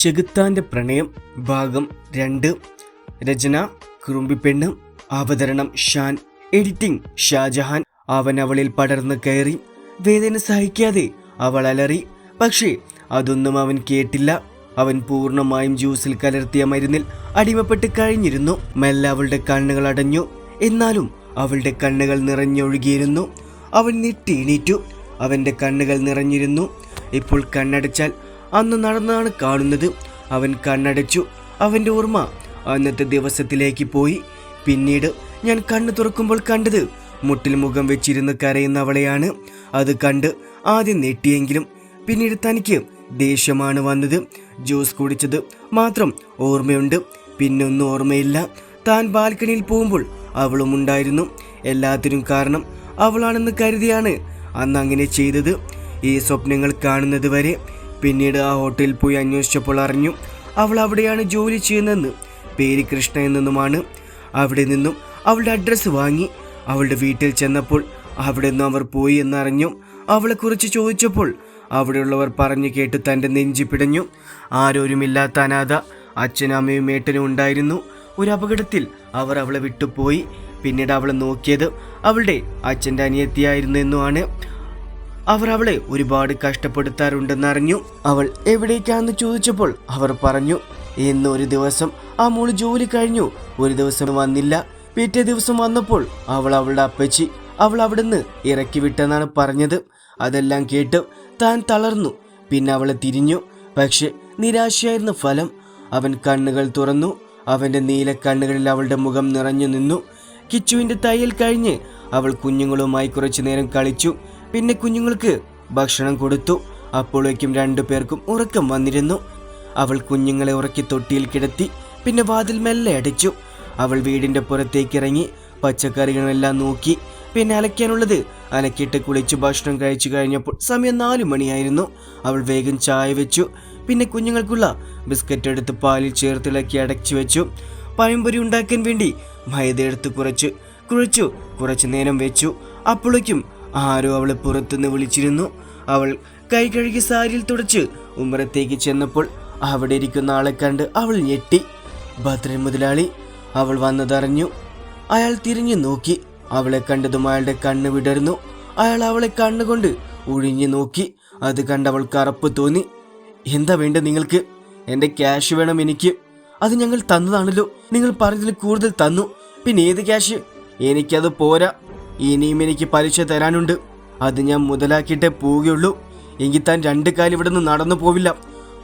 ചെകുത്താന്റെ പ്രണയം ഭാഗം രണ്ട്. രചന കുറുമ്പിപ്പെണ്ണ്. അവതരണം ഷാൻ. എഡിറ്റിംഗ് ഷാജഹാൻ. അവൻ അവളിൽ പടർന്നു കയറി. വേദന സഹിക്കാതെ അവൾ അലറി. പക്ഷേ അതൊന്നും അവൻ കേട്ടില്ല. അവൻ പൂർണമായും ജ്യൂസിൽ കലർത്തിയ മരുന്നിൽ അടിമപ്പെട്ട് കഴിഞ്ഞിരുന്നു. മെല്ലെ അവളുടെ കണ്ണുകൾ അടഞ്ഞു. എന്നാലും അവളുടെ കണ്ണുകൾ നിറഞ്ഞൊഴുകിയിരുന്നു. അവൻ നെട്ടിണീറ്റു അവന്റെ കണ്ണുകൾ നിറഞ്ഞിരുന്നു. ഇപ്പോൾ കണ്ണടച്ചാൽ അന്ന് നടന്നാണ് കാണുന്നത്. അവൻ കണ്ണടച്ചു. അവന്റെ ഓർമ്മ അന്നത്തെ ദിവസത്തിലേക്ക് പോയി. പിന്നീട് ഞാൻ കണ്ണു തുറക്കുമ്പോൾ കണ്ടത് മുട്ടിൽ മുഖം വെച്ചിരുന്ന് കരയുന്ന അവളെയാണ്. അത് കണ്ട് ആദ്യം നെട്ടിയെങ്കിലും പിന്നീട് തനിക്ക് ദേഷ്യമാണ് വന്നത്. ജ്യൂസ് കുടിച്ചത് മാത്രം ഓർമ്മയുണ്ട്. പിന്നൊന്നും ഓർമ്മയില്ല. താൻ ബാൽക്കണിയിൽ പോകുമ്പോൾ അവളും ഉണ്ടായിരുന്നു. എല്ലാത്തിനും കാരണം അവളാണെന്ന് കരുതിയാണ് അന്ന് അങ്ങനെ ചെയ്തത്. ഈ സ്വപ്നങ്ങൾ കാണുന്നത് വരെ പിന്നീട് ആ ഹോട്ടലിൽ പോയി അന്വേഷിച്ചപ്പോൾ അറിഞ്ഞു അവൾ അവിടെയാണ് ജോലി ചെയ്യുന്നതെന്ന്. പേര് കൃഷ്ണ എന്നെന്നുമാണ്. അവിടെ നിന്നും അവളുടെ അഡ്രസ്സ് വാങ്ങി. അവളുടെ വീട്ടിൽ ചെന്നപ്പോൾ അവിടെ നിന്നും അവർ പോയി എന്നറിഞ്ഞു. അവളെക്കുറിച്ച് ചോദിച്ചപ്പോൾ അവിടെയുള്ളവർ പറഞ്ഞു കേട്ട് തന്റെ നെഞ്ചി പിടഞ്ഞു. ആരോരുമില്ലാത്ത അനാഥ അച്ഛനും അമ്മയും ഏട്ടനും ഉണ്ടായിരുന്നു. ഒരു അപകടത്തിൽ അവർ അവളെ വിട്ടുപോയി. പിന്നീട് അവളെ നോക്കിയത് അവളുടെ അച്ഛന്റെ അനിയത്തിയായിരുന്നു എന്നുമാണ്. അവർ അവളെ ഒരുപാട് കഷ്ടപ്പെടുത്താറുണ്ടെന്നറിഞ്ഞു അവൾ എവിടേക്കാണെന്ന് ചോദിച്ചപ്പോൾ അവർ പറഞ്ഞു ഇന്ന് ഒരു ദിവസം ആ മോൾ ജോലി കഴിഞ്ഞു. ഒരു ദിവസം വന്നില്ല. പിറ്റേ ദിവസം വന്നപ്പോൾ അവൾ അവളുടെ അപ്പച്ചി അവൾ അവിടുന്ന് ഇറക്കി വിട്ടെന്നാണ് പറഞ്ഞത്. അതെല്ലാം കേട്ട് താൻ തളർന്നു. പിന്നെ അവളെ തിരിഞ്ഞു. പക്ഷെ നിരാശയായിരുന്ന ഫലം അവൻ കണ്ണുകൾ തുറന്നു. അവന്റെ നീല കണ്ണുകളിൽ അവളുടെ മുഖം നിറഞ്ഞു നിന്നു. കിച്ചുവിന്റെ തയ്യൽ കഴിഞ്ഞ് അവൾ കുഞ്ഞുങ്ങളുമായി കുറച്ചു നേരം കളിച്ചു. പിന്നെ കുഞ്ഞുങ്ങൾക്ക് ഭക്ഷണം കൊടുത്തു. അപ്പോഴേക്കും രണ്ടു പേർക്കും ഉറക്കം വന്നിരുന്നു. അവൾ കുഞ്ഞുങ്ങളെ ഉറക്കി തൊട്ടിയിൽ കിടത്തി പിന്നെ വാതിൽ മെല്ലെ അടിച്ചു. അവൾ വീടിന്റെ പുറത്തേക്ക് ഇറങ്ങി പച്ചക്കറികളെല്ലാം നോക്കി പിന്നെ അലക്കാനുള്ളത് അലക്കിയിട്ട് കുളിച്ച് ഭക്ഷണം കഴിച്ചു കഴിഞ്ഞപ്പോൾ സമയം നാലു മണിയായിരുന്നു. അവൾ വേഗം ചായ വെച്ചു പിന്നെ കുഞ്ഞുങ്ങൾക്കുള്ള ബിസ്ക്കറ്റ് എടുത്ത് പാലിൽ ചേർത്തിളക്കി അടച്ചു വെച്ചു. പഴംപൊരി ഉണ്ടാക്കാൻ വേണ്ടി മൈദ എടുത്ത് കുറച്ച് കുഴച്ചു കുറച്ചു നേരം വെച്ചു. അപ്പോഴേക്കും ആരോ അവളെ പുറത്തുനിന്ന് വിളിച്ചിരുന്നു. അവൾ കൈ കഴുകി സാരിയിൽ തുടച്ച് ഉമ്മറത്തേക്ക് ചെന്നപ്പോൾ അവിടെ ഇരിക്കുന്ന ആളെ കണ്ട് അവൾ ഞെട്ടി. ഭദ്രൻ മുതലാളി അവൾ വന്നതറിഞ്ഞു. അയാൾ തിരിഞ്ഞു നോക്കി. അവളെ കണ്ടതും അയാളുടെ കണ്ണ് വിടർന്നു. അയാൾ അവളെ കണ്ണുകൊണ്ട് ഒഴിഞ്ഞു നോക്കി. അത് കണ്ടവൾ കറപ്പ് തോന്നി. എന്താ വേണ്ടത് നിങ്ങൾക്ക്? എന്റെ ക്യാഷ് വേണം എനിക്ക്. അത് ഞങ്ങൾ തന്നതാണല്ലോ. നിങ്ങൾ പറഞ്ഞതിൽ കൂടുതൽ തന്നു. പിന്നെ ഏത് ക്യാഷ്? എനിക്കത് പോരാ. ഇനിയും എനിക്ക് പലിശ തരാനുണ്ട്. അത് ഞാൻ മുതലാക്കിയിട്ടേ പോവുകയുള്ളൂ. എങ്കിൽ താൻ രണ്ട് കാലം നിന്ന് നടന്നു പോവില്ല.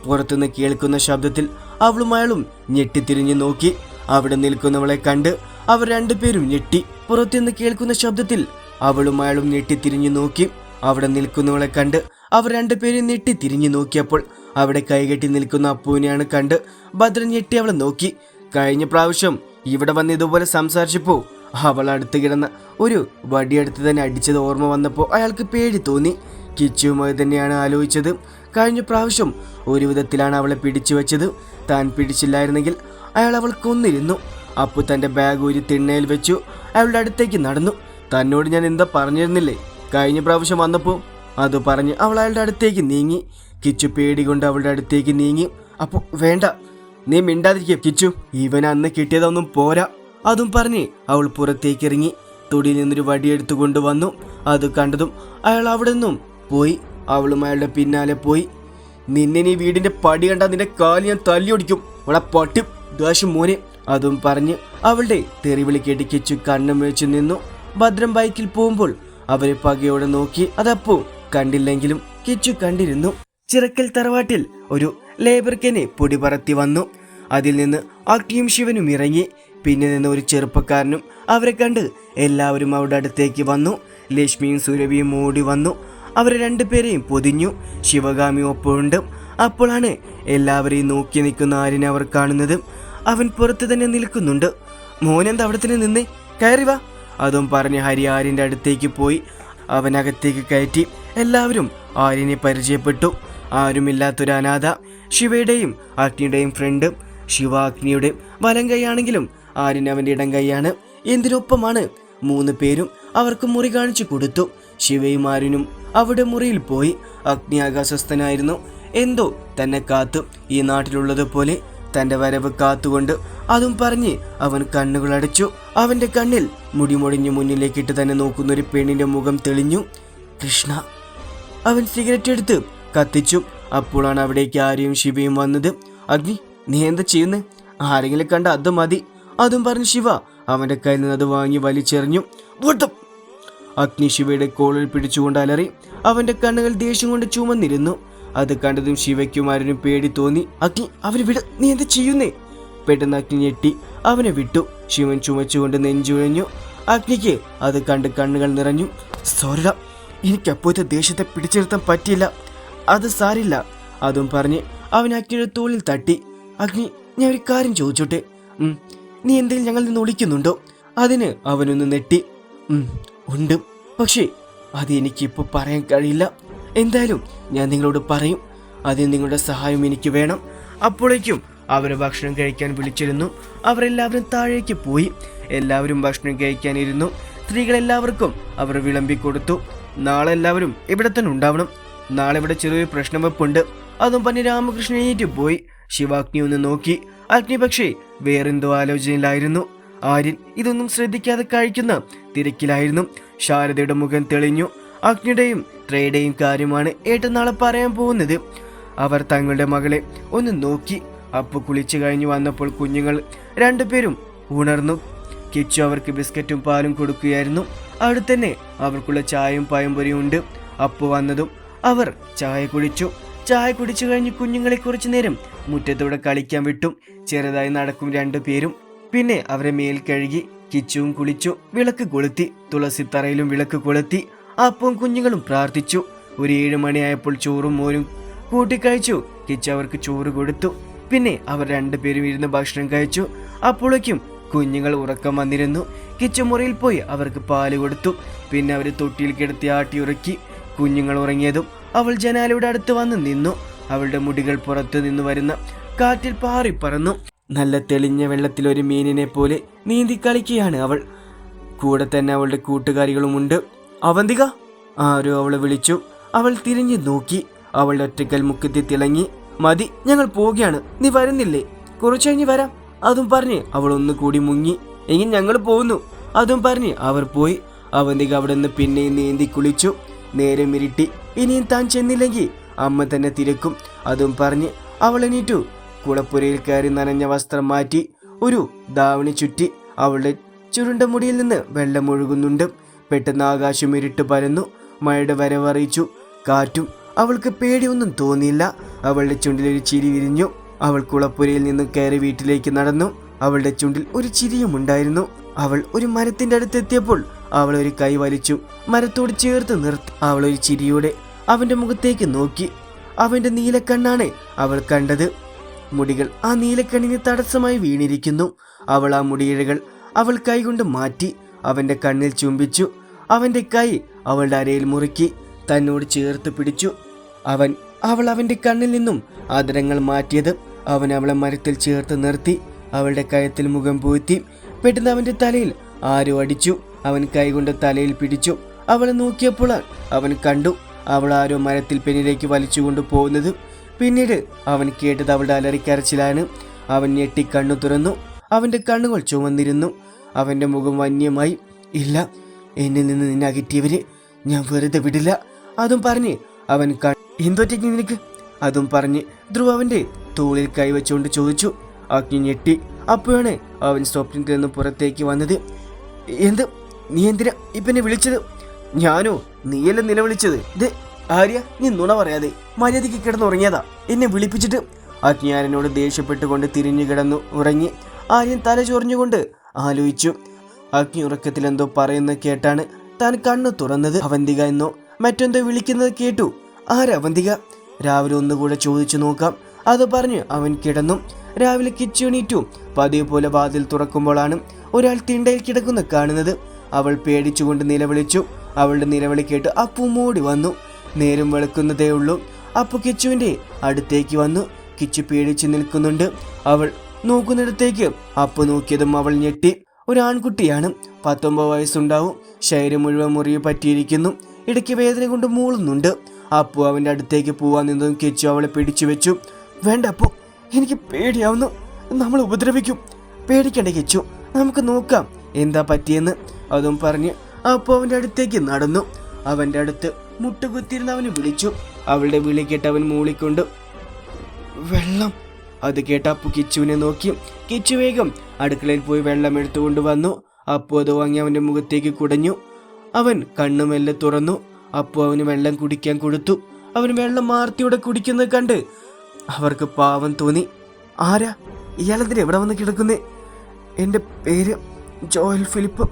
പുറത്തുനിന്ന് കേൾക്കുന്ന ശബ്ദത്തിൽ അവളും അയാളും ഞെട്ടിത്തിരിഞ്ഞു നോക്കി. അവിടെ നിൽക്കുന്നവളെ കണ്ട് അവർ രണ്ടുപേരും ഞെട്ടി. പുറത്തുനിന്ന് കേൾക്കുന്ന ശബ്ദത്തിൽ അവളും അയാളും ഞെട്ടിത്തിരിഞ്ഞു നോക്കി. അവിടെ നിൽക്കുന്നവളെ കണ്ട് അവർ രണ്ടുപേരും ഞെട്ടി തിരിഞ്ഞു നോക്കിയപ്പോൾ അവിടെ കൈകെട്ടി നിൽക്കുന്ന അപ്പുവിനെയാണ് കണ്ട് ഭദ്രൻ ഞെട്ടി അവളെ നോക്കി. കഴിഞ്ഞ പ്രാവശ്യം ഇവിടെ വന്ന് ഇതുപോലെ സംസാരിച്ചപ്പോ അവൾ അടുത്ത് കിടന്ന ഒരു വടിയെടുത്ത് തന്നെ അടിച്ചത് ഓർമ്മ വന്നപ്പോൾ അയാൾക്ക് പേടി തോന്നി. കിച്ചുവുമായി തന്നെയാണ് ആലോചിച്ചത്. കഴിഞ്ഞ പ്രാവശ്യം ഒരു വിധത്തിലാണ് അവളെ പിടിച്ചു വെച്ചത്. താൻ പിടിച്ചില്ലായിരുന്നെങ്കിൽ അയാൾ അവൾ കൊന്നിരുന്നു. അപ്പു തന്റെ ബാഗ് ഒരു തിണ്ണയിൽ വെച്ചു. അയാളുടെ അടുത്തേക്ക് നടന്നു. തന്നോട് ഞാൻ എന്താ പറഞ്ഞിരുന്നില്ലേ? കഴിഞ്ഞ പ്രാവശ്യം വന്നപ്പോൾ അത് പറഞ്ഞ് അവൾ അയാളുടെ അടുത്തേക്ക് നീങ്ങി. കിച്ചു പേടി കൊണ്ട് അവളുടെ അടുത്തേക്ക് നീങ്ങി. അപ്പോൾ വേണ്ട. നീ മിണ്ടാതിരിക്കും കിച്ചു. ഇവൻ അന്ന് കിട്ടിയതൊന്നും പോരാ. അതും പറഞ്ഞ് അവൾ പുറത്തേക്ക് ഇറങ്ങി തൊടിയിൽ നിന്നൊരു വടിയെടുത്തു കൊണ്ടുവന്നു. അത് കണ്ടതും അയാൾ അവിടെ നിന്നും പോയി. അവളും അയാളുടെ പിന്നാലെ പോയി. നിന്നെ നീ വീടിന്റെ പടി കണ്ട നിന്റെ കാൽ ഞാൻ തല്ലിയൊടിക്കും. അവളെ പട്ടി ദേഷ്യം മോനെ. അതും പറഞ്ഞ് അവളുടെ തെറിവിളി കേട്ട് കിച്ചു കണ്ണും വെച്ച് നിന്നു. ഭദ്രം ബൈക്കിൽ പോകുമ്പോൾ അവരെ പകയോടെ നോക്കി. അതപ്പോ കണ്ടില്ലെങ്കിലും കിച്ചു കണ്ടിരുന്നു. ചിറക്കൽ തറവാട്ടിൽ ഒരു ലേബർക്കനെ പൊടി പറത്തി വന്നു. അതിൽ നിന്ന് അക്ടിയും ശിവനും ഇറങ്ങി. പിന്നെ നിന്ന് ഒരു ചെറുപ്പക്കാരനും അവരെ കണ്ട് എല്ലാവരും അവരുടെ അടുത്തേക്ക് വന്നു. ലക്ഷ്മിയും സുരഭിയും ഓടി വന്നു. അവരെ രണ്ടുപേരെയും പൊതിഞ്ഞു. ശിവഗാമി ഒപ്പമുണ്ട്. അപ്പോഴാണ് എല്ലാവരെയും നോക്കി നിൽക്കുന്ന ആരിനെ അവർ കാണുന്നത്. അവൻ പുറത്ത് തന്നെ നിൽക്കുന്നുണ്ട്. മോനെന്താ അവിടെ തന്നെ നിന്നേ? കയറി വാ. അതും പറഞ്ഞ് ഹരി ആര്യന്റെ അടുത്തേക്ക് പോയി. അവനകത്തേക്ക് കയറ്റി. എല്ലാവരും ആര്യനെ പരിചയപ്പെട്ടു. ആരുമില്ലാത്തൊരു അനാഥ. ശിവയുടെയും അഗ്നിയുടെയും ഫ്രണ്ട് ശിവ അഗ്നിയുടെ വലം കൈയാണെങ്കിലും ആര്യൻ അവന്റെ ഇടം കൈയാണ്. എന്തിനൊപ്പമാണ്? മൂന്ന് പേരും അവർക്ക് മുറി കാണിച്ചു കൊടുത്തു. ശിവയും ആര്യനും അവിടെ മുറിയിൽ പോയി. അഗ്നി ആകാശസ്ഥനായിരുന്നു എന്തോ തന്നെ കാത്തു. ഈ നാട്ടിലുള്ളതുപോലെ തന്റെ വരവ് കാത്തുകൊണ്ട് അതും പറഞ്ഞ് അവൻ കണ്ണുകൾ അടച്ചു. അവന്റെ കണ്ണിൽ മുടിമൊടിഞ്ഞു മുന്നിലേക്കിട്ട് തന്നെ നോക്കുന്ന ഒരു പെണ്ണിന്റെ മുഖം തെളിഞ്ഞു. കൃഷ്ണ. അവൻ സിഗരറ്റ് എടുത്ത് കത്തിച്ചു. അപ്പോഴാണ് അവിടേക്ക് ആര്യയും ശിവയും വന്നത്. അഗ്നി നീ എന്താ ചെയ്യുന്നേ? ആരെങ്കിലും കണ്ട അത് മതി. അതും പറഞ്ഞു ശിവ. അവന്റെ കയ്യിൽ നിന്ന് അത് വാങ്ങി വലിച്ചെറിഞ്ഞു. വട്ടം. അഗ്നി ശിവയുടെ കോളിൽ പിടിച്ചുകൊണ്ട് അലറി അവന്റെ കണ്ണുകൾ ദേഷ്യം കൊണ്ട് ചുമന്നിരുന്നു. അത് കണ്ടതും ശിവയ്ക്കുമാരനും പേടി തോന്നി. അഗ്നി അവനെ വിട. നീ എന്ത് ചെയ്യുന്നേ? പെട്ടെന്ന് അഗ്നി ഞെട്ടി. അവനെ വിട്ടു. ശിവൻ ചുമച്ചുകൊണ്ട് നെഞ്ചുഴഞ്ഞു. അഗ്നിക്ക് അത് കണ്ട് കണ്ണുകൾ നിറഞ്ഞു. സോരട എനിക്ക് അപ്പോഴത്തെ ദേഷ്യത്തെ പിടിച്ചെടുത്താൻ പറ്റിയില്ല. അത് സാരില്ല. അതും പറഞ്ഞ് അവൻ അഗ്നിയുടെ തോളിൽ തട്ടി. അഗ്നി ഞാൻ ഒരു കാര്യം ചോദിച്ചോട്ടെ? നീ എന്തെങ്കിലും ഞങ്ങളിൽ നിന്ന് ഒളിക്കുന്നുണ്ടോ? അതിന് അവനൊന്ന് നെട്ടി. ഉണ്ട്. പക്ഷേ അത് എനിക്കിപ്പോൾ പറയാൻ കഴിയില്ല. എന്തായാലും ഞാൻ നിങ്ങളോട് പറയും. അതിന് നിങ്ങളുടെ സഹായം എനിക്ക് വേണം. അപ്പോഴേക്കും അവർ ഭക്ഷണം കഴിക്കാൻ വിളിച്ചിരുന്നു. അവരെല്ലാവരും താഴേക്ക് പോയി. എല്ലാവരും ഭക്ഷണം കഴിക്കാനിരുന്നു. സ്ത്രീകളെല്ലാവർക്കും അവർ വിളമ്പി കൊടുത്തു നാളെ എല്ലാവരും ഇവിടെ തന്നെ ഉണ്ടാവണം. നാളെ ഇവിടെ ചെറിയൊരു പ്രശ്നം വെപ്പുണ്ട്. അതും പറഞ്ഞ് രാമകൃഷ്ണൻ പോയി. ശിവാഗ്നി ഒന്ന് നോക്കി. അഗ്നി പക്ഷേ വേറെന്തോ ആലോചനയിലായിരുന്നു. ആര്യൻ ഇതൊന്നും ശ്രദ്ധിക്കാതെ കഴിക്കുന്ന തിരക്കിലായിരുന്നു. ശാരദയുടെ മുഖം തെളിഞ്ഞു. അഗ്നിയുടെയും ത്രയുടെയും കാര്യമാണ് ഏട്ടൻ നാളെ പറയാൻ പോകുന്നത്. അവർ തങ്ങളുടെ മകളെ ഒന്ന് നോക്കി. അപ്പു കുളിച്ചു കഴിഞ്ഞു വന്നപ്പോൾ കുഞ്ഞുങ്ങൾ രണ്ടുപേരും ഉണർന്നു. കിച്ചു അവർക്ക് ബിസ്ക്കറ്റും പാലും കൊടുക്കുകയായിരുന്നു. അവിടെ തന്നെ അവർക്കുള്ള ചായയും പയമ്പൊരിയും ഉണ്ട്. അപ്പു വന്നതും അവർ ചായ കുടിച്ചു. ചായ കുടിച്ചു കഴിഞ്ഞ് കുഞ്ഞുങ്ങളെ കുറച്ചു നേരം മുറ്റത്തൂടെ കളിക്കാൻ വിട്ടു. ചെറുതായി നടക്കും രണ്ടു പേരും. പിന്നെ അവരെ മേൽ കഴുകി കിച്ചുവും കുളിച്ചു വിളക്ക് കൊളുത്തി തുളസിത്തറയിലും വിളക്ക് കൊളുത്തി. അപ്പവും കുഞ്ഞുങ്ങളും പ്രാർത്ഥിച്ചു. ഒരു ഏഴ് മണിയായപ്പോൾ ചോറും മോരും കൂട്ടിക്കഴിച്ചു കിച്ചു അവർക്ക് ചോറ് കൊടുത്തു. പിന്നെ അവർ രണ്ടുപേരും ഇരുന്ന് ഭക്ഷണം കഴിച്ചു. അപ്പോഴേക്കും കുഞ്ഞുങ്ങൾ ഉറക്കം വന്നിരുന്നു. കിച്ചു മുറിയിൽ പോയി അവർക്ക് പാൽ കൊടുത്തു. പിന്നെ അവർ തൊട്ടിയിൽ കിടത്തി ആട്ടി ഉറക്കി. കുഞ്ഞുങ്ങൾ ഉറങ്ങിയതും അവൾ ജനാലയുടെ അടുത്ത് വന്ന് നിന്നു. അവളുടെ മുടികൾ പുറത്തു നിന്ന് വരുന്ന കാറ്റിൽ പാറിപ്പറന്നു നല്ല തെളിഞ്ഞ വെള്ളത്തിൽ ഒരു മീനിനെ പോലെ നീന്തി കളിക്കുകയാണ് അവൾ. കൂടെ തന്നെ അവളുടെ കൂട്ടുകാരികളുമുണ്ട് അവന്തിക? ആരോ അവളെ വിളിച്ചു. അവൾ തിരിഞ്ഞു നോക്കി. അവളുടെ ഒറ്റക്കൽ മുക്കത്തി തിളങ്ങി. മതി ഞങ്ങൾ പോവുകയാണ്. നീ വരുന്നില്ലേ? കുറച്ചു കഴിഞ്ഞ് വരാം. അതും പറഞ്ഞ് അവൾ ഒന്നുകൂടി മുങ്ങി. എങ്കിൽ ഞങ്ങൾ പോകുന്നു. അതും പറഞ്ഞ് അവർ പോയി. അവന്തിക അവിടെ നിന്ന് പിന്നെയും നീന്തി കുളിച്ചു. നേരം ഇരുട്ടി. ഇനിയും താൻ ചെന്നില്ലെങ്കിൽ അമ്മ തന്നെ തിരക്കും. അതും പറഞ്ഞ് അവൾ എണീറ്റു കുളപ്പുരയിൽ കയറി നനഞ്ഞ വസ്ത്രം മാറ്റി ഒരു ദാവണി ചുറ്റി അവളുടെ ചുരുണ്ട മുടിയിൽ നിന്ന് വെള്ളം ഒഴുകുന്നുണ്ട്. പെട്ടെന്ന് ആകാശം ഇരുട്ട് പരന്നു. മഴയുടെ വരവറിയിച്ചു. കാറ്റും അവൾക്ക് പേടിയൊന്നും തോന്നിയില്ല. അവളുടെ ചുണ്ടിൽ ഒരു ചിരി വിരിഞ്ഞു. അവൾ കുളപ്പുരയിൽ നിന്ന് കയറി വീട്ടിലേക്ക് നടന്നു. അവളുടെ ചുണ്ടിൽ ഒരു ചിരിയും ഉണ്ടായിരുന്നു. അവൾ ഒരു മരത്തിന്റെ അടുത്തെത്തിയപ്പോൾ അവൾ ഒരു കൈ വലിച്ചു. മരത്തോട് ചേർത്ത് നിർത്തി. അവൾ ഒരു ചിരിയോടെ അവന്റെ മുഖത്തേക്ക് നോക്കി. അവന്റെ നീലക്കണ്ണാണ് അവൾ കണ്ടത്. മുടികൾ ആ നീലക്കണ്ണിന് തടസ്സമായി വീണിരിക്കുന്നു. അവൾ ആ മുടിയിഴകൾ അവൾ കൈകൊണ്ട് മാറ്റി അവന്റെ കണ്ണിൽ ചുംബിച്ചു. അവന്റെ കൈ അവളുടെ അരയിൽ മുറുക്കി തന്നോട് ചേർത്ത് പിടിച്ചു. അവൻ അവൾ അവന്റെ കണ്ണിൽ നിന്നും ആദരങ്ങൾ മാറ്റിയത് അവൻ അവളെ മരത്തിൽ ചേർത്ത് നിർത്തി അവളുടെ കയത്തിൽ മുഖം പൂഴ്ത്തി പെട്ടെന്ന് അവന്റെ തലയിൽ ആരോ അടിച്ചു. അവൻ കൈകൊണ്ട് തലയിൽ പിടിച്ചു. അവളെ നോക്കിയപ്പോൾ അവൻ കണ്ടു. അവൾ ആരോ മരത്തിൽ പിന്നിലേക്ക് വലിച്ചുകൊണ്ട് പോകുന്നത്. പിന്നീട് അവൻ കേട്ടത് അവളുടെ അലറിക്കരച്ചിലാണ്. അവൻ ഞെട്ടി കണ്ണു തുറന്നു. അവന്റെ കണ്ണുകൾ ചുമന്നിരുന്നു. അവന്റെ മുഖം വന്യമായി. ഇല്ല എന്നിൽ നിന്ന് നിന്നെ അകറ്റിയവര് ഞാൻ വെറുതെ വിടില്ല അതും പറഞ്ഞ് അവൻ എന്തോറ്റേക്ക് നിനക്ക്? അതും പറഞ്ഞ് ധ്രുവ് അവന്റെ തോളിൽ കൈവച്ചുകൊണ്ട് ചോദിച്ചു. അഗ്നി ഞെട്ടി. അപ്പോഴാണ് അവൻ സ്വപ്നത്തിൽ നിന്ന് പുറത്തേക്ക് വന്നത്. എന്ത്? നീ എന്തിനാ ഇപ്പനെ വിളിച്ചത്? ഞാനോ? നീയല്ല നിലവിളിച്ചത് ഇത് ആര്യ നീ നുണ പറയാതെ മര്യാദയ്ക്ക് കിടന്നുറങ്ങിയതാ. എന്നെ വിളിപ്പിച്ചിട്ട്. അജ്ഞാനനോട് ദേഷ്യപ്പെട്ടുകൊണ്ട് തിരിഞ്ഞു കിടന്നു ഉറങ്ങി ആര്യൻ തല ചൊറിഞ്ഞുകൊണ്ട് ആലോചിച്ചു. അഗ്നി ഉറക്കത്തിൽ എന്തോ പറയുന്നത് കേട്ടാണ് താൻ കണ്ണു തുറന്നത്. അവന്തിക എന്നോ മറ്റെന്തോ വിളിക്കുന്നത് കേട്ടു. ആരവന്തിക രാവിലെ ഒന്നുകൂടെ ചോദിച്ചു നോക്കാം. അത് പറഞ്ഞ് അവൻ കിടന്നു. രാവിലെ കിച്ചെണീറ്റു. പതിവ് പോലെ വാതിൽ തുറക്കുമ്പോഴാണ് ഒരാൾ തിണ്ടയിൽ കിടക്കുന്ന കാണുന്നത്. അവൾ പേടിച്ചുകൊണ്ട് നിലവിളിച്ചു. അവളുടെ നിലവിളി കേട്ട് അപ്പു മൂടി വന്നു. നേരം വെളുക്കുന്നതേ ഉള്ളൂ. അപ്പു കിച്ചുവിന്റെ അടുത്തേക്ക് വന്നു. കിച്ചു പേടിച്ചു നിൽക്കുന്നുണ്ട്. അവൾ നോക്കുന്നിടത്തേക്ക് അപ്പു നോക്കിയതും അവൾ ഞെട്ടി. ഒരു ആൺകുട്ടിയാണ്. പത്തൊമ്പത് വയസ്സുണ്ടാവും. ശരീരം മുഴുവൻ മുറിവ് പറ്റിയിരിക്കുന്നു. ഇടയ്ക്ക് വേദന കൊണ്ട് മൂളുന്നുണ്ട്. അപ്പു അവന്റെ അടുത്തേക്ക് പോവാൻ നിന്നതും കിച്ചു അവളെ പിടിച്ചു വെച്ചു. വേണ്ട അപ്പു എനിക്ക് പേടിയാവുന്നു. നമ്മൾ ഉപദ്രവിക്കും. പേടിക്കണ്ട കിച്ചു. നമുക്ക് നോക്കാം. എന്താ പറ്റിയെന്ന് അതും പറഞ്ഞ് അപ്പോൾ അവന്റെ അടുത്തേക്ക് നടന്നു. അവന്റെ അടുത്ത് മുട്ടുകുത്തിരുന്ന് അവന് വിളിച്ചു. അവളുടെ വിളി കേട്ട് അവൻ മൂളിക്കൊണ്ട് വെള്ളം. അത് കേട്ട അപ്പു കിച്ചുവിനെ നോക്കി. കിച്ചു വേഗം അടുക്കളയിൽ പോയി വെള്ളം എടുത്തുകൊണ്ട് വന്നു അപ്പു അത് വാങ്ങി അവന്റെ മുഖത്തേക്ക് കുടഞ്ഞു. അവൻ കണ്ണുമെല്ലെ തുറന്നു. അപ്പു അവന് വെള്ളം കുടിക്കാൻ കൊടുത്തു. അവൻ വെള്ളം മാർത്തിയോടെ കുടിക്കുന്നത് കണ്ട് അവർക്ക് പാവം തോന്നി. ആരാ? ഇയാളെന്തിനെ എവിടെ വന്ന് കിടക്കുന്നേ? എന്റെ പേര് ജോയൽ ഫിലിപ്പ്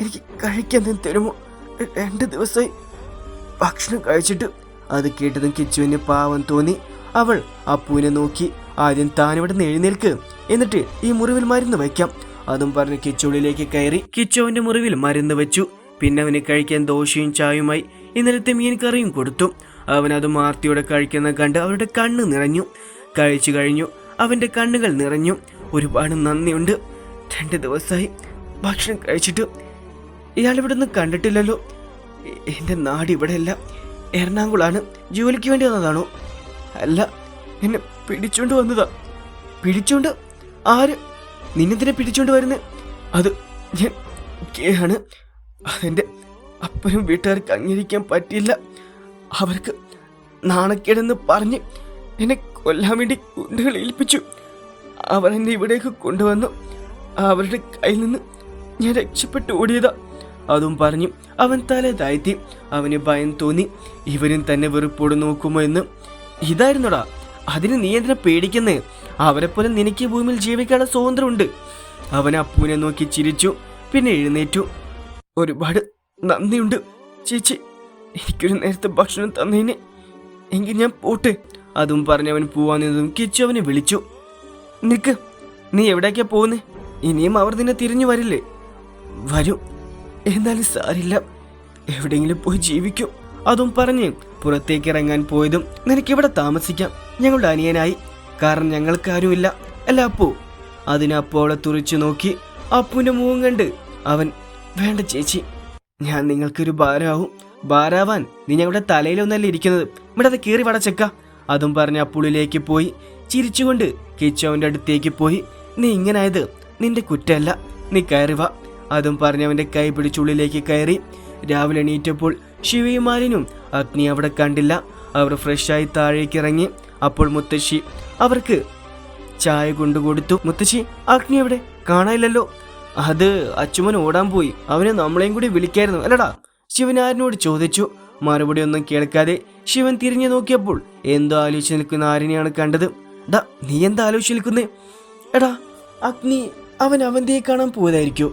എനിക്ക് കഴിക്കാൻ തരുമോ? രണ്ട് ദിവസമായി ഭക്ഷണം കഴിച്ചിട്ട്. അത് കേട്ടതും കിച്ചുവിന് പാവം തോന്നി. അവൾ അപ്പുവിനെ നോക്കി ആദ്യം താനിവിടെ എഴുന്നേൽക്ക്. എന്നിട്ട് ഈ മുറിവിൽ മരുന്ന് വയ്ക്കാം. അതും പറഞ്ഞ് കിച്ചുള്ളിലേക്ക് കയറി. കിച്ചുവിന്റെ മുറിവിൽ മരുന്ന് വെച്ചു. പിന്നെ അവന് കഴിക്കാൻ ദോശയും ചായയുമായി ഇന്നലത്തെ മീൻ കറിയും കൊടുത്തു. അവൻ അത് മാർത്തിയോടെ കഴിക്കുന്ന കണ്ട് അവരുടെ കണ്ണ് നിറഞ്ഞു. കഴിച്ചു കഴിഞ്ഞു. അവന്റെ കണ്ണുകൾ നിറഞ്ഞു. ഒരുപാട് നന്ദിയുണ്ട്. രണ്ട് ദിവസമായി ഭക്ഷണം കഴിച്ചിട്ട് ഇയാൾ ഇവിടെ നിന്ന് കണ്ടിട്ടില്ലല്ലോ. എന്റെ നാട് ഇവിടെയല്ല. എറണാകുളമാണ് ജോലിക്ക് വേണ്ടി വന്നതാണോ? അല്ല എന്നെ പിടിച്ചുകൊണ്ട് വന്നതാ. പിടിച്ചുകൊണ്ട് ആര്? നിന്നെന്തിനെ പിടിച്ചുകൊണ്ട് വരുന്നത് അത് ഞാൻ കേയാണ് അതെന്റെ അപ്പനും വീട്ടുകാർക്ക് അംഗീകരിക്കാൻ പറ്റില്ല അവർക്ക് നാണക്കേടെന്ന് പറഞ്ഞ് എന്നെ കൊല്ലാൻ വേണ്ടി കുണ്ടുകൾ ഏൽപ്പിച്ചു. അവർ എന്നെ ഇവിടേക്ക് കൊണ്ടുവന്നു. അവരുടെ കയ്യിൽ നിന്ന് ഞാൻ രക്ഷപ്പെട്ടു ഓടിയതാ. അതും പറഞ്ഞു അവൻ തല താഴ്ത്തി അവന് ഭയം തോന്നി. ഇവരും തന്നെ വെറുപ്പോട് നോക്കുമോ എന്ന്. ഇതായിരുന്നുടാ അതിന് നീ എന്തിനാ പേടിക്കുന്നേ? അവരെ പോലെ നിനക്ക് ഭൂമിയിൽ ജീവിക്കാനുള്ള സ്വാതന്ത്ര്യമുണ്ട്. അവൻ അപ്പുവിനെ നോക്കി ചിരിച്ചു പിന്നെ എഴുന്നേറ്റു. ഒരുപാട് നന്ദിയുണ്ട് ചേച്ചി. എനിക്കൊരു നേരത്തെ ഭക്ഷണം തന്നതിന് എങ്കിൽ ഞാൻ പോട്ടെ. അതും പറഞ്ഞവൻ പോവാൻ നിന്നതും കിച്ചു അവനെ വിളിച്ചു. നിക്ക് നീ എവിടേക്കാ പോകുന്നേ ഇനിയും അവർ നിന്നെ തിരിഞ്ഞു വരില്ലേ? വരും. എന്നാലും സാരില്ല എവിടെയെങ്കിലും പോയി ജീവിക്കും. അതും പറഞ്ഞ് പുറത്തേക്ക് ഇറങ്ങാൻ പോയതും നിനക്കിവിടെ താമസിക്കാം. ഞങ്ങളുടെ അനിയനായി. കാരണം ഞങ്ങൾക്കാരുമില്ല അല്ല അപ്പു അതിനപ്പോളെ തുറച്ചു നോക്കി അപ്പുവിന്റെ മുഖം കണ്ട് അവൻ വേണ്ട ചേച്ചി ഞാൻ നിങ്ങൾക്കൊരു ഭാരമാവും. ഭാരാവാൻ നീ ഞങ്ങളുടെ തലയിലൊന്നല്ല ഇരിക്കുന്നത്. ഇവിടെ അത് കീറി വടച്ചക്ക അതും പറഞ്ഞ് അപ്പുളിലേക്ക് പോയി. ചിരിച്ചുകൊണ്ട് കിച്ചു അടുത്തേക്ക് പോയി. നീ ഇങ്ങനായത് നിന്റെ കുറ്റമല്ല. നീ കയറി വാ. അതും പറഞ്ഞ് അവന്റെ കൈ പിടിച്ചുള്ളിലേക്ക് കയറി. രാവിലെ എണീറ്റപ്പോൾ ശിവയും മാലിനും അഗ്നി അവിടെ കണ്ടില്ല. അവർ ഫ്രഷായി താഴേക്ക് ഇറങ്ങി. അപ്പോൾ മുത്തശ്ശി അവർക്ക് ചായ കൊണ്ടുകൊടുത്തു മുത്തശ്ശി അഗ്നി അവിടെ കാണാനില്ലല്ലോ. അത് അച്ചുമൻ ഓടാൻ പോയി. അവനെ നമ്മളെയും കൂടി വിളിക്കായിരുന്നു. അല്ലടാ. ശിവനാരനോട് ചോദിച്ചു. മറുപടി ഒന്നും കേൾക്കാതെ ശിവൻ തിരിഞ്ഞു നോക്കിയപ്പോൾ എന്തോ ആലോചിച്ച് നിൽക്കുന്ന ആരിനെയാണ് കണ്ടത്. ഡാ നീ എന്താ ആലോചിച്ച് നിൽക്കുന്നേ? എടാ അഗ്നി അവൻ അവന്തിയെ കാണാൻ പോയതായിരിക്കോ.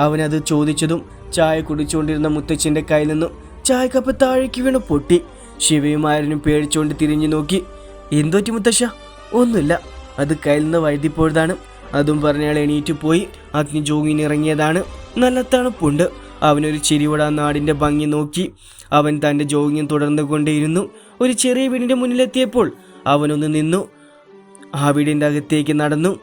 അവനത് ചോദിച്ചതും ചായ കുടിച്ചുകൊണ്ടിരുന്ന മുത്തച്ഛന്റെ കയ്യിൽ നിന്നും ചായക്കപ്പ് താഴേക്ക് വീണ് പൊട്ടി. ശിവയും ആരനും പേടിച്ചുകൊണ്ട് തിരിഞ്ഞു നോക്കി. എന്തോറ്റി മുത്തശ്ശ? ഒന്നുമില്ല. അത് കയ്യിൽ നിന്ന് വഴുതിപ്പോഴതാണ് അതും പറഞ്ഞയാൾ എണീറ്റ് പോയി. അഗ്നി ജോഗിനിറങ്ങിയതാണ് നല്ല തണുപ്പുണ്ട്. അവനൊരു ചിരിയോടെ ആ നാടിന്റെ ഭംഗി നോക്കി. അവൻ തന്റെ ജോഗിങ് തുടർന്നു കൊണ്ടേയിരുന്നു. ഒരു ചെറിയ വീടിന്റെ മുന്നിലെത്തിയപ്പോൾ അവനൊന്ന് നിന്നു. ആ വീടിന്റെ അകത്തേക്ക് നടന്നു.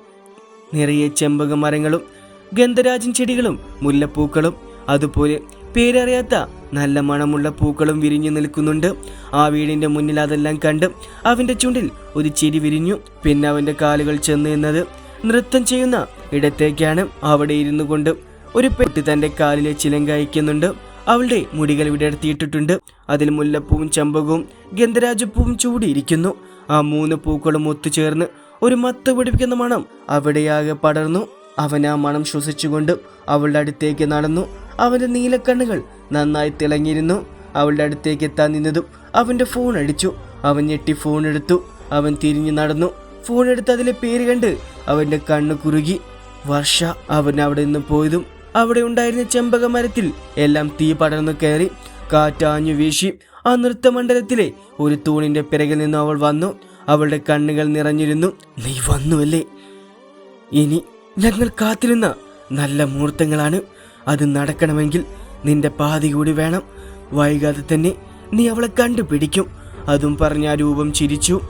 നിറയെ ചെമ്പക മരങ്ങളും ഗന്ധരാജൻ ചെടികളും മുല്ലപ്പൂക്കളും അതുപോലെ പേരറിയാത്ത നല്ല മണമുള്ള പൂക്കളും വിരിഞ്ഞു നിൽക്കുന്നുണ്ട്. ആ വീടിന്റെ മുന്നിൽ അതെല്ലാം കണ്ട് അവന്റെ ചുണ്ടിൽ ഒരു ചിരി വിരിഞ്ഞു. പിന്നെ അവന്റെ കാലുകൾ ചെന്ന് നിന്നത് നൃത്തം ചെയ്യുന്ന ഇടത്തേക്കാണ്. അവിടെ ഇരുന്നു കൊണ്ട് ഒരു പെട്ടി തന്റെ കാലിലെ ചിലങ്ക അയക്കുന്നുണ്ട് അവളുടെ മുടികൾ വിടർത്തിയിട്ടിട്ടുണ്ട് അതിൽ മുല്ലപ്പൂവും ചമ്പകവും ഗന്ധരാജപ്പൂവും ചൂടിയിരിക്കുന്നു. ആ മൂന്ന് പൂക്കളും ഒത്തുചേർന്ന് ഒരു മത്ത് പിടിപ്പിക്കുന്ന മണം അവിടെയാകെ പടർന്നു. അവൻ ആ മണം ശ്വസിച്ചുകൊണ്ട് അവളുടെ അടുത്തേക്ക് നടന്നു. അവന്റെ നീലക്കണ്ണുകൾ നന്നായി തിളങ്ങിയിരുന്നു. അവളുടെ അടുത്തേക്ക് എത്താൻ നിന്നതും അവന്റെ ഫോൺ അടിച്ചു. അവൻ ഞെട്ടി ഫോൺ എടുത്തു. അവൻ തിരിഞ്ഞു നടന്നു. ഫോൺ എടുത്ത് അതിലെ പേര് കണ്ട് അവന്റെ കണ്ണ് കുറുകി. വർഷ അവൻ അവിടെ നിന്ന് പോയതും അവിടെ ഉണ്ടായിരുന്ന ചെമ്പക മരത്തിൽ എല്ലാം തീ പടർന്നു കയറി കാറ്റാഞ്ഞു വീശി. ആ നൃത്തമണ്ഡലത്തിലെ ഒരു തൂണിന്റെ പിറകിൽ നിന്നും അവൾ വന്നു. അവളുടെ കണ്ണുകൾ നിറഞ്ഞിരുന്നു. നീ വന്നുവല്ലേ? ഇനി ഞങ്ങൾ കാത്തിരുന്ന നല്ല മുഹൂർത്തങ്ങളാണ്. അത് നടക്കണമെങ്കിൽ നിന്റെ പാതി കൂടി വേണം. വൈകാതെ തന്നെ നീ അവളെ കണ്ടുപിടിക്കും. അതും പറഞ്ഞ രൂപം ചിരിച്ചു.